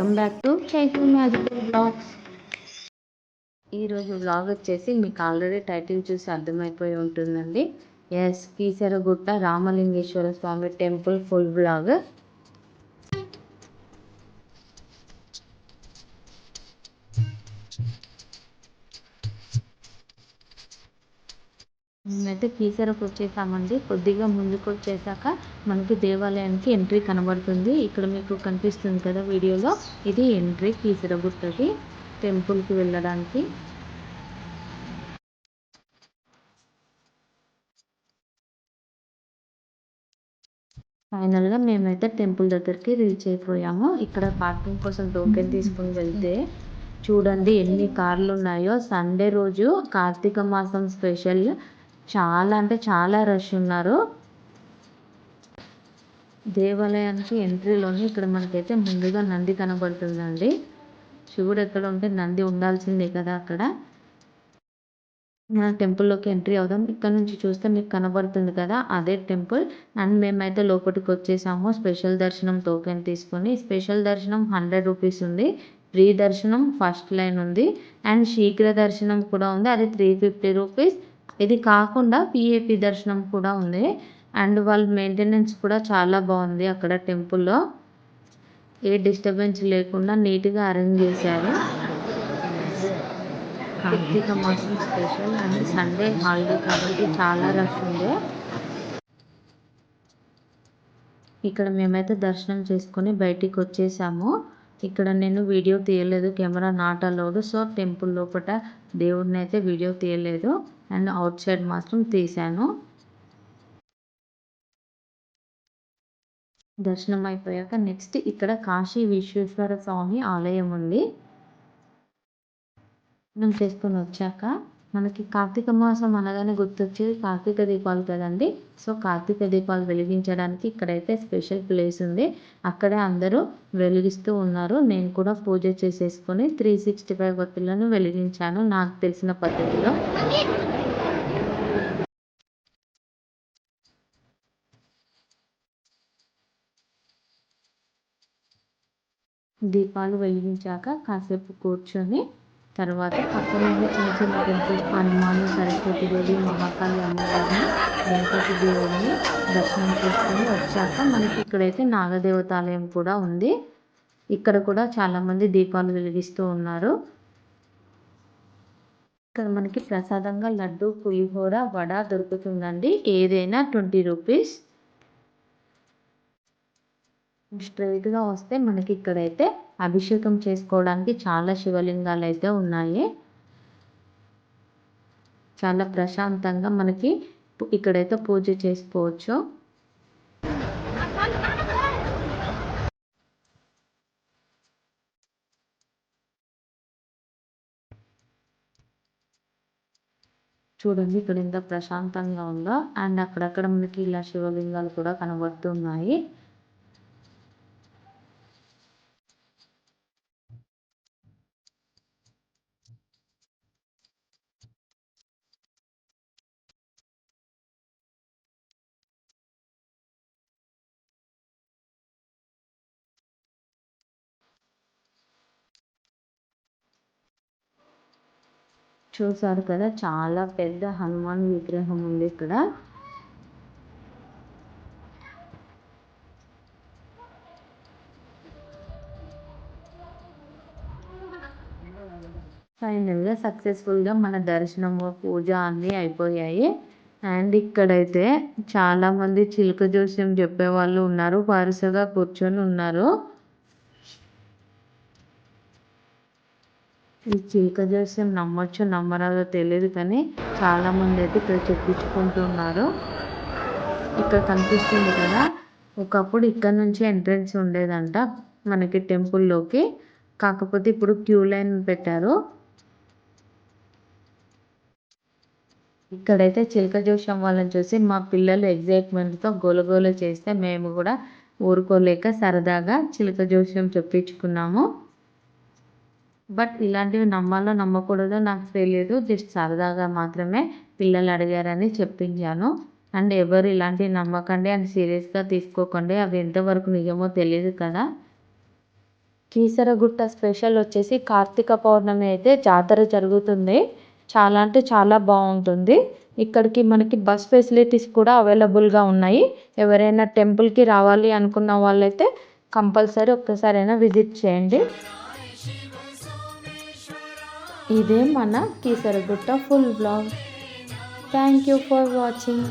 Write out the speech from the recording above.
Welcome back to Chaitu magical blogs. ఈరోజు blog వచ్చేసి మీకు ఆల్రెడీ టైటిల్ చూసి అర్థమైపోయి ఉంటుందండి. Yes Keesaragutta Ramalingeshwara Swamy temple full blog మేమైతే కీసరకు వచ్చేసామండి. కొద్దిగా ముందుకు వచ్చేసాక మనకి దేవాలయానికి ఎంట్రీ కనబడుతుంది. ఇక్కడ మీకు కనిపిస్తుంది కదా వీడియోలో. ఇది ఎంట్రీ కీసరగుట్టకి టెంపుల్కి వెళ్ళడానికి. ఫైనల్గా మేమైతే టెంపుల్ దగ్గరికి రీచ్ అయిపోయాము. ఇక్కడ పార్కింగ్ కోసం టోకెన్ తీసుకుని వెళ్తే చూడండి ఎన్ని కార్లు ఉన్నాయో సండే రోజు కార్తీక మాసం స్పెషల్ చాలా అంటే చాలా రష్ ఉన్నారు. దేవాలయానికి ఎంట్రీలోని ఇక్కడ మనకైతే ముందుగా నంది కనబడుతుందండి. శివుడు ఎక్కడ ఉంటే నంది ఉండాల్సిందే కదా అక్కడ. మన టెంపుల్లోకి ఎంట్రీ అవుదాం. ఇక్కడ నుంచి చూస్తే మీకు కనబడుతుంది కదా అదే టెంపుల్ అండ్ మేమైతే లోపలికి వచ్చేసాము. స్పెషల్ దర్శనం టోకెన్ తీసుకొని స్పెషల్ దర్శనం హండ్రెడ్ రూపీస్ ఉంది. ఫ్రీ దర్శనం ఫస్ట్ లైన్ ఉంది. అండ్ శీఘ్ర దర్శనం కూడా ఉంది. అది త్రీ ఫిఫ్టీ రూపీస్ ఇది కాకుండా పిఏపి దర్శనం కూడా ఉంది. అండ్ వాళ్ళ మెయింటెనెన్స్ కూడా చాలా బాగుంది అక్కడ టెంపుల్లో ఏ డిస్టర్బెన్స్ లేకుండా నీట్గా అరేంజ్ చేశారు. కార్తీక మాసం స్పెషల్ అండ్ సండే హాలిడే కాబట్టి చాలా రష్ ఉంది. ఇక్కడ మేమైతే దర్శనం చేసుకొని బయటికి వచ్చేసాము. ఇక్కడ నేను వీడియో తీయలేదు camera not allowed so temple లోపల దేవుడిని అయితే వీడియో తీయలేదు. అండ్ అవుట్ సైడ్ మాత్రం తీశాను దర్శనం అయిపోయాక నెక్స్ట్ ఇక్కడ కాశీ విశ్వేశ్వర స్వామి ఆలయం ఉంది. మనం చేసుకొని వచ్చాక మనకి కార్తీక మాసం అనగానే గుర్తొచ్చేది కార్తీక దీపాలు కదండి. సో కార్తీక దీపాలు వెలిగించడానికి ఇక్కడైతే స్పెషల్ ప్లేస్ ఉంది. అక్కడే అందరూ వెలిగిస్తూ ఉన్నారు. నేను కూడా పూజ చేసేసుకొని త్రీ సిక్స్టీ ఫైవ్ ఒత్తులను వెలిగించాను నాకు తెలిసిన పద్ధతిలో. దీపాలు వెలిగించాక కాసేపు కూర్చొని తర్వాత పక్కన చిన్న చిన్న టెంపుల్స్ హనుమాను సరస్వతి దేవి మహాకాళి అమ్మవారిని గణపతి దేవుడిని దర్శనం చేసుకొని వచ్చాక మనకి ఇక్కడైతే నాగదేవతాలయం కూడా ఉంది. ఇక్కడ కూడా చాలామంది దీపాలు వెలిగిస్తూ ఉన్నారు. ఇక్కడ మనకి ప్రసాదంగా లడ్డు పులిహోర వడ దొరుకుతుందండి. ఏదైనా ట్వంటీ రూపీస్. స్ట్రైట్గా వస్తే మనకి ఇక్కడైతే అభిషేకం చేసుకోవడానికి చాలా శివలింగాలు అయితే ఉన్నాయి. చాలా ప్రశాంతంగా మనకి ఇక్కడైతే పూజ చేసుకోవచ్చు. చూడండి ఇక్కడ ఎంత ప్రశాంతంగా ఉందో. అండ్ అక్కడక్కడ మనకి ఇలా శివలింగాలు కూడా కనబడుతున్నాయి. చూసారు కదా చాలా పెద్ద హనుమాన్ విగ్రహం ఉంది ఇక్కడ. ఫైనల్గా సక్సెస్ఫుల్గా మన దర్శనము పూజ అన్నీ అయిపోయాయి. అండ్ ఇక్కడైతే చాలామంది చిలుక జోస్యం చెప్పేవాళ్ళు ఉన్నారు వరుసగా కూర్చొని ఉన్నారు. ఈ చిలుక జోస్యం నమ్మొచ్చో నమ్మరాదో తెలియదు కానీ చాలామంది అయితే ఇక్కడ చెప్పించుకుంటున్నారు. ఇక్కడ కనిపిస్తుంది కదా ఒకప్పుడు ఇక్కడ నుంచి ఎంట్రన్స్ ఉండేదంట మనకి టెంపుల్లోకి. కాకపోతే ఇప్పుడు క్యూ లైన్ పెట్టారు. ఇక్కడైతే చిలక జోషం వాళ్ళని చూసి మా పిల్లలు ఎగ్జైట్మెంట్తో గోలగోల చేస్తే మేము కూడా ఊరుకోలేక సరదాగా చిలక జోషం చెప్పించుకున్నాము. బట్ ఇలాంటివి నమ్మాలో నమ్మకూడదో నాకు తెలియదు జస్ట్ సరదాగా మాత్రమే పిల్లలు అడిగారని చెప్పించాను. అండ్ ఎవరు ఇలాంటివి నమ్మకండి అండ్ సీరియస్గా తీసుకోకండి. అవి ఎంతవరకు నిజమో తెలియదు కదా. కీసరగుట్ట స్పెషల్ వచ్చేసి కార్తీక పౌర్ణమి అయితే జాతర జరుగుతుంది. చాలా అంటే చాలా బాగుంటుంది. ఇక్కడికి మనకి బస్ ఫెసిలిటీస్ కూడా అవైలబుల్గా ఉన్నాయి. ఎవరైనా టెంపుల్కి రావాలి అనుకున్న వాళ్ళైతే కంపల్సరీ ఒక్కసారైనా విజిట్ చేయండి. ఇదే మన Keesaragutta full blog. Thank you for watching